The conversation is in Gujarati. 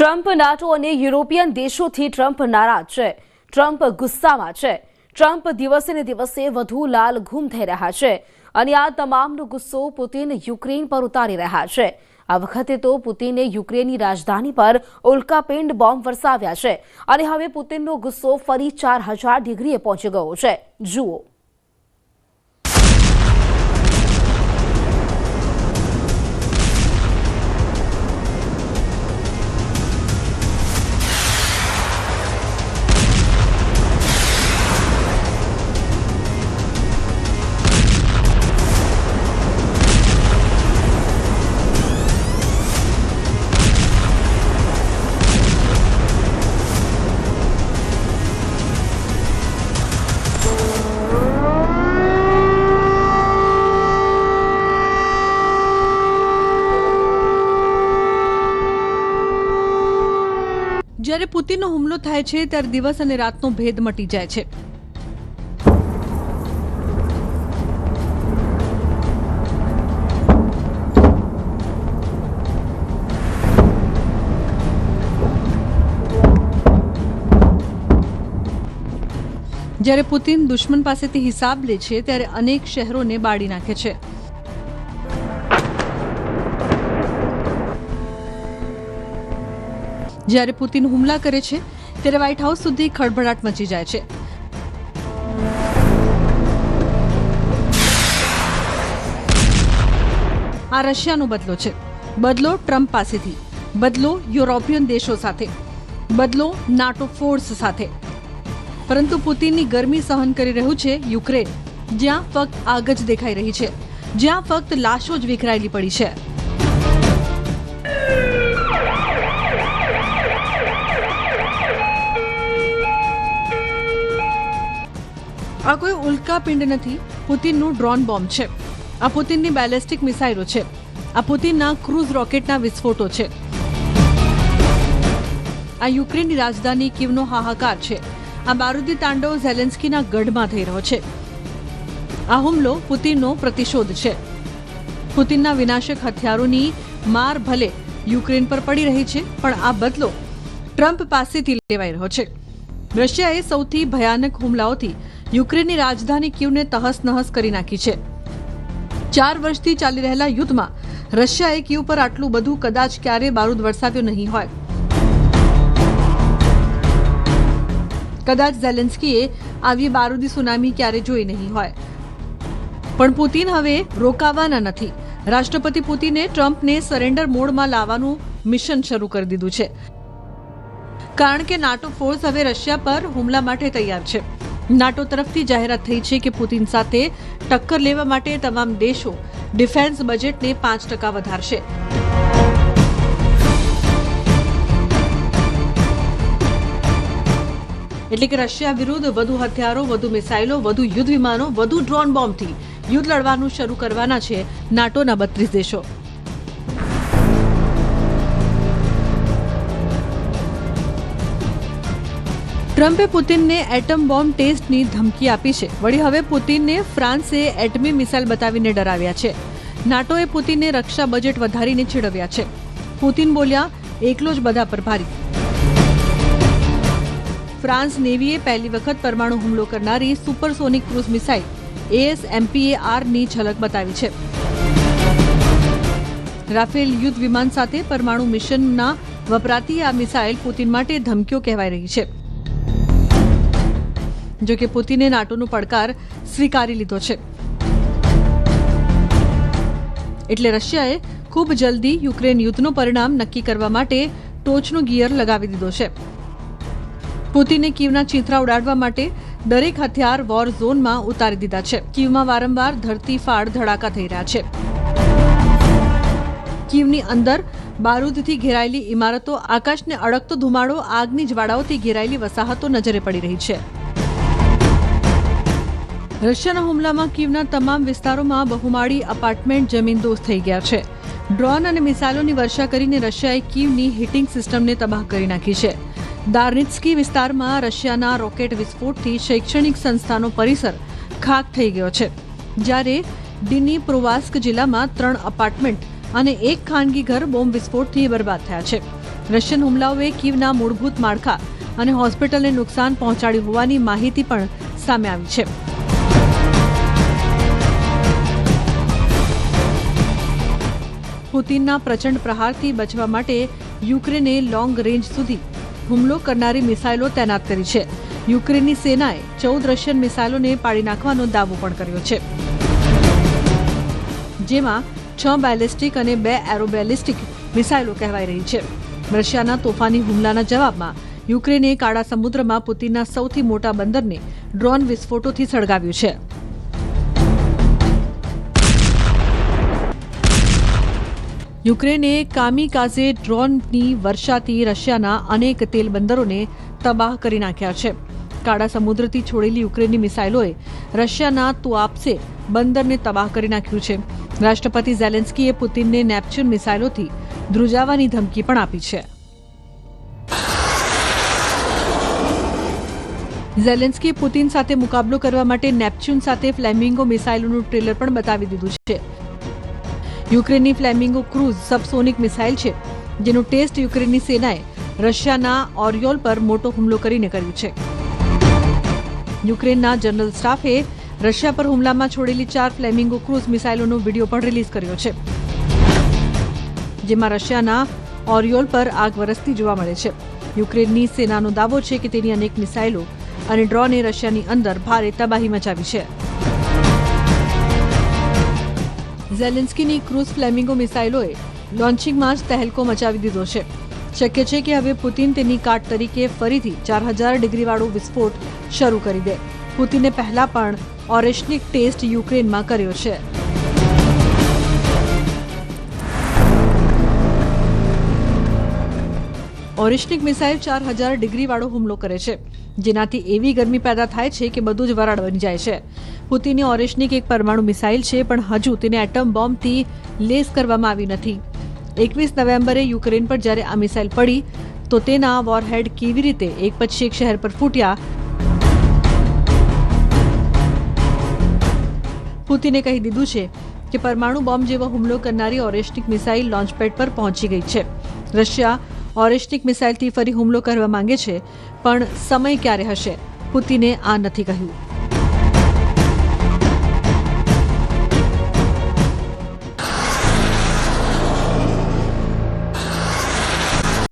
ટ્રમ્પ નાટો અને યુરોપિયન દેશોથી ટ્રમ્પ નારાજ છે. ટ્રમ્પ ગુસ્સામાં છે. ટ્રમ્પ દિવસે ને દિવસે વધુ લાલ ઘૂમ થઈ રહ્યા છે અને આ તમામનો ગુસ્સો પુતિન યુક્રેન પર ઉતારી રહ્યા છે. આ વખતે તો પુતિને યુક્રેનની રાજધાની પર ઉલ્કાપિંડ બોમ્બ વરસાવ્યા છે અને હવે પુતિનનો ગુસ્સો ફરી ચાર હજાર ડિગ્રીએ પહોંચી ગયો છે. જુઓ. જ્યારે પુતિનનો હુમલો થાય છે, ત્યારે દિવસ અને રાતનો ભેદ મટી જાય છે. જ્યારે પુતિન દુશ્મન પાસેથી હિસાબ લે છે, ત્યારે અનેક શહેરોને બાળી નાખે છે. જ્યારે પુતિન હુમલા કરે છે, ત્યારે વ્હાઇટ હાઉસ સુધી ખળભળાટ મચી જાય છે. આ રશિયાનો બદલો છે. બદલો ટ્રમ્પ પાસેથી. બદલો યુરોપિયન દેશો સાથે. બદલો નાટો ફોર્સ સાથે. પરંતુ પુતિનની ગરમી સહન કરી રહ્યું છે યુક્રેન. જ્યાં ફક્ત આગ જ દેખાઈ રહી છે. જ્યાં ફક્ત લાશો જ વિખરાયેલી પડી છે. આ કોઈ ઉલ્કાપિંડ નથી, પુતિનનું ડ્રોન બોમ્બ છે. આ પુતિનની બેલેસ્ટિક મિસાઇલો છે. આ પુતિનના ક્રૂઝ રોકેટના વિસ્ફોટો છે. આ યુક્રેનની રાજધાની કીવનો હાહાકાર છે. આ બારૂદી તાંડવ ઝેલેન્સ્કીના ગઢમાં થઈ રહ્યો છે. આ હુમલો પુતિનનો પ્રતિશોધ છે. પુતિનના વિનાશક હથિયારોની માર ભલે યુક્રેન પર પડી રહી છે, પણ આ બદલો ટ્રમ્પ પાસેથી લેવાઈ રહ્યો છે. રશિયાએ સૌથી ભયાનક હુમલાઓથી યુક્રેનની રાજધાની કીવને તહસ નહસ કરી નાખી છે. ચાર વર્ષથી ચાલી રહેલા યુદ્ધમાં રશિયાએ કીવ પર આટલું બધું કદાચ ક્યારે બારૂદ વરસાવ્યું નહીં હોય. કદાચ ઝેલેન્સ્કીએ આવી બારૂદી સુનામી ક્યારે જોઈ નહીં હોય. પણ પુતિન હવે રોકાવાના નથી. રાષ્ટ્રપતિ પુતિને ટ્રમ્પને સરેન્ડર મોડમાં લાવવાનું મિશન શરૂ કરી દીધું છે. કારણ કે નાટો ફોર્સ હવે રશિયા પર હુમલા માટે તૈયાર છે. નાટો તરફથી જાહેરાત થઈ છે કે પુતિન સાથે ટક્કર લેવા માટે તમામ દેશો ડિફેન્સ બજેટને પાંચ ટકા વધારશે. એટલે કે રશિયા વિરુદ્ધ વધુ હથિયારો, વધુ મિસાઇલો, વધુ યુદ્ધ વિમાનો, વધુ ડ્રોન બોમ્બથી યુદ્ધ લડવાનું શરૂ કરવાના છે નાટોના બત્રીસ દેશો. ટ્રમ્પે પુતિનને એટમ બોમ્બ ટેસ્ટની ધમકી આપી છે. વળી હવે પુતિનને ફ્રાન્સે એટમી મિસાઇલ બતાવીને ડરાવ્યા છે. નાટોએ પુતિનને રક્ષા બજેટ વધારીને છેડવ્યા છે. પુતિન બોલ્યા, એકલો જ બધા પર ભારી ફ્રાન્સ નેવીએ પહેલી વખત પરમાણુ હુમલો કરનારી સુપરસોનિક ક્રૂઝ મિસાઇલ એએસએમપીએઆરની ઝલક બતાવી છે. રાફેલ યુદ્ધ વિમાન સાથે પરમાણુ મિશનના વપરાતી આ મિસાઇલ પુતિન માટે ધમકીઓ કહેવાઈ રહી છે. જો કે પુતિને નાટોનો પડકાર સ્વીકારી લીધો છે. એટલે રશિયાએ ખૂબ જલ્દી યુક્રેન યુદ્ધનું પરિણામ નક્કી કરવા માટે ટોચનું ગિયર લગાવી દીધો છે. પુતિને કીવના ચીંથરા ઉડાડવા માટે દરેક હથિયાર વોર ઝોનમાં ઉતારી દીધા છે. કીવમાં વારંવાર ધરતી ફાળ ધડાકા થઈ રહ્યા છે. કીવની અંદર બારૂદથી ઘેરાયેલી ઇમારતો આકાશને અડકતો ધુમાડો આગની જ્વાળાઓથી ઘેરાયેલી વસાહતો નજરે પડી રહી છે. રશિયાના હુમલામાં કીવના તમામ વિસ્તારોમાં બહુમાળી અપાર્ટમેન્ટ જમીનદોસ્ત થઈ ગયા છે. ડ્રોન અને મિસાઇલોની વર્ષા કરીને રશિયાએ કીવની હીટિંગ સિસ્ટમને તબાહ કરી નાખી છે. દાર્નિત્સ્કી વિસ્તારમાં રશિયાના રોકેટ વિસ્ફોટથી શૈક્ષણિક સંસ્થાનો પરિસર ખાક થઈ ગયો છે. જ્યારે ડિની પ્રોવાસ્ક જિલ્લામાં ત્રણ અપાર્ટમેન્ટ અને એક ખાનગી ઘર બોમ્બ વિસ્ફોટથી બરબાદ થયા છે. રશિયન હુમલાઓએ કીવના મૂળભૂત માળખા અને હોસ્પિટલને નુકસાન પહોંચાડ્યું હોવાની માહિતી પણ સામે આવી છે. પુતિનના પ્રચંડ પ્રહારથી બચવા માટે યુક્રેને લોંગ રેન્જ સુધી હુમલો કરનારી મિસાઇલો તૈનાત કરી છે. યુક્રેનની સેનાએ ચૌદ રશિયન મિસાઇલોને પાડી નાખવાનો દાવો પણ કર્યો છે. જેમાં છ બેલિસ્ટિક અને બે એરોબેલિસ્ટિક મિસાઇલો કહેવાઈ રહી છે. રશિયાના તોફાની હુમલાના જવાબમાં યુક્રેને કાળા સમુદ્રમાં પુતિનના સૌથી મોટા બંદરને ડ્રોન વિસ્ફોટોથી સળગાવ્યું છે. યુક્રેને કામિકાઝે ડ્રોનની વર્ષાથી રશિયાના અનેક તેલ બંદરોને તબાહ કરી નાખ્યા છે. કાળા સમુદ્રથી છોડેલી યુક્રેનની મિસાઇલોએ રશિયાના તુઆપસે બંદરને તબાહ કરી નાખ્યું છે. રાષ્ટ્રપતિ ઝેલેન્સ્કીએ પુતિનને નેપચ્યુન મિસાઇલોથી ધ્રુજાવાની ધમકી પણ આપી છે. ઝેલેન્સ્કીએ પુતિન સાથે મુકાબલો કરવા માટે નેપચ્યુન સાથે ફ્લેમિંગો મિસાઇલોનું ટ્રેલર પણ બતાવી દીધું છે. યુક્રેનની ફ્લેમિંગો ક્રૂઝ સબસોનિક મિસાઇલ છે, જેનું ટેસ્ટ યુક્રેનની સેનાએ રશિયાના ઓરિયોલ પર મોટો હુમલો કરીને કર્યું છે. યુક્રેનના જનરલ સ્ટાફે રશિયા પર હુમલામાં છોડેલી ચાર ફ્લેમિંગો ક્રૂઝ મિસાઇલોનો વીડિયો પણ રિલીઝ કર્યો છે, જેમાં રશિયાના ઓરિયોલ પર આગ વરસતી જોવા મળે છે. યુક્રેનની સેનાનો દાવો છે કે તેની અનેક મિસાઇલો અને ડ્રોને રશિયાની અંદર ભારે તબાહી મચાવી છે. ઝેલેન્સ્કીની ક્રૂઝ ફ્લેમિંગો મિસાઇલોએ લોન્ચિંગમાં જ તહેલકો મચાવી દીધો છે. શક્ય છે કે હવે પુતિન તેની કાટ તરીકે ફરીથી ચાર હજાર ડિગ્રીવાળો વિસ્ફોટ શરૂ કરી દે. પુતિને પહેલા પણ ઓરેશનિક ટેસ્ટ યુક્રેનમાં કર્યો છે. ઓરેશનિક મિસાઇલ ચાર હજાર ડિગ્રીવાળો હુમલો કરે છે. જેનાથી એવી ગરમી પેદા થાય છે કે બધું જ વરાળ બની જાય છે. પુતિની ઓરેશનિક એક પરમાણુ મિસાઇલ છે, પણ હજુ તેને એટમ બોમ્બથી લેસ કરવામાં આવી નથી. એકવીસ નવેમ્બરે યુક્રેન પર જ્યારે આ મિસાઇલ પડી, તો તેના વોરહેડ કેવી રીતે એક પછી એક શહેર પર ફૂટ્યા? પુતિને કહી દીધું છે કે પરમાણુ બોમ્બ જેવો હુમલો કરનારી ઓરેસ્ટિક મિસાઇલ લોન્ચપેડ પર પહોંચી ગઈ છે. રશિયા ઓરેશનિક મિસાઇલથી ફરી હુમલો કરવા માંગે છે પણ સમય ક્યારે હશે પુતિને આ નથી કહ્યું